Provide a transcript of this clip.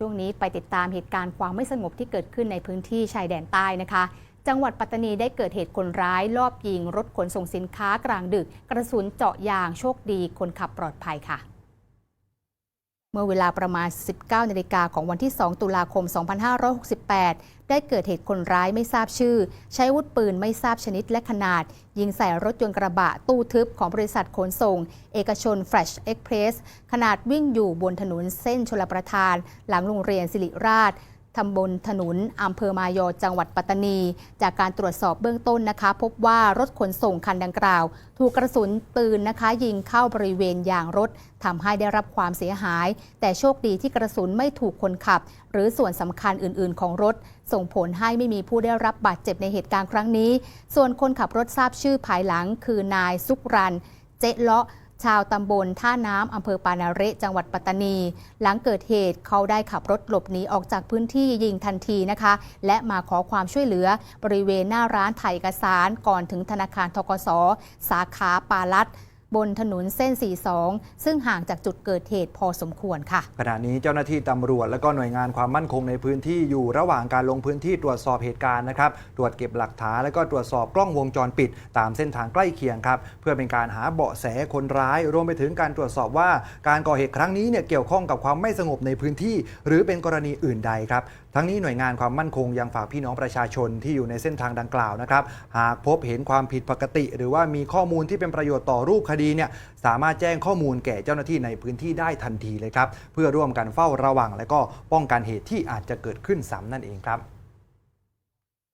ช่วงนี้ไปติดตามเหตุการณ์ความไม่สงบที่เกิดขึ้นในพื้นที่ชายแดนใต้นะคะ จังหวัดปัตตานีได้เกิดเหตุคนร้ายลอบยิง รถขนส่งสินค้ากลางดึก กระสุนเจาะยางโชคดีคนขับปลอดภัยค่ะ เมื่อเวลาประมาณ 19นาฬิกาของวันที่ 2 ตุลาคม 2568 ได้เกิดเหตุคนร้ายไม่ทราบชื่อ ใช้วุธปืนไม่ทราบชนิดและขนาด ยิงใส่รถยนต์กระบะตู้ทึบของบริษัทขนส่ง เอกชน Fresh Express ขนาดวิ่งอยู่บนถนนเส้นชลประทาน หลังโรงเรียนสิริราช ตำบลถนนอำเภอมายอจังหวัดปัตตานี จากการตรวจสอบเบื้องต้นนะคะ พบว่ารถขนส่งคันดังกล่าว ถูกกระสุนปืนนะคะ ยิงเข้าบริเวณยางรถทำให้ได้รับความเสียหาย แต่โชคดีที่กระสุนไม่ถูกคนขับ หรือส่วนสำคัญอื่น ๆ ของรถ ส่งผลให้ไม่มีผู้ได้รับบาดเจ็บในเหตุการณ์ครั้งนี้ ส่วนคนขับรถทราบชื่อภายหลังคือนายสุกรัน เจ๊เลาะ ชาวตำบลท่าน้ำอำเภอปานาเรจังหวัดปัตตานี หลังเกิดเหตุเขาได้ขับรถหลบหนีออกจากพื้นที่ยิงทันทีนะคะ และมาขอความช่วยเหลือบริเวณหน้าร้านถ่ายเอกสารก่อนถึงธนาคารทกส สาขาปาลัด บนถนนเส้น 42 ซึ่งห่างจากจุดเกิดเหตุพอสมควรค่ะ ขณะนี้เจ้าหน้าที่ตำรวจและก็หน่วยงานความมั่นคงในพื้นที่อยู่ระหว่างการลงพื้นที่ตรวจสอบเหตุการณ์นะครับ ตรวจเก็บหลักฐานและก็ตรวจสอบกล้องวงจรปิด ตามเส้นทางใกล้เคียงครับ เพื่อเป็นการหาเบาะแสคนร้าย รวมไปถึงการตรวจสอบว่า การก่อเหตุครั้งนี้เนี่ยเกี่ยวข้องกับความไม่สงบในพื้นที่ หรือเป็นกรณีอื่นใดครับ ทั้งนี้หน่วยงานความมั่นคงยังฝากพี่น้องประชาชนที่อยู่ในเส้นทางดังกล่าวนะครับ หากพบเห็นความผิดปกติ หรือว่ามีข้อมูลที่เป็นประโยชน์ต่อรูปคดีดีเนี่ยสามารถแจ้งข้อมูลแก่เจ้าหน้าที่ในพื้นที่ได้ทันทีเลยครับ เพื่อร่วมกันเฝ้าระวัง และก็ป้องกันเหตุที่อาจจะเกิดขึ้นซ้ำนั่นเองครับ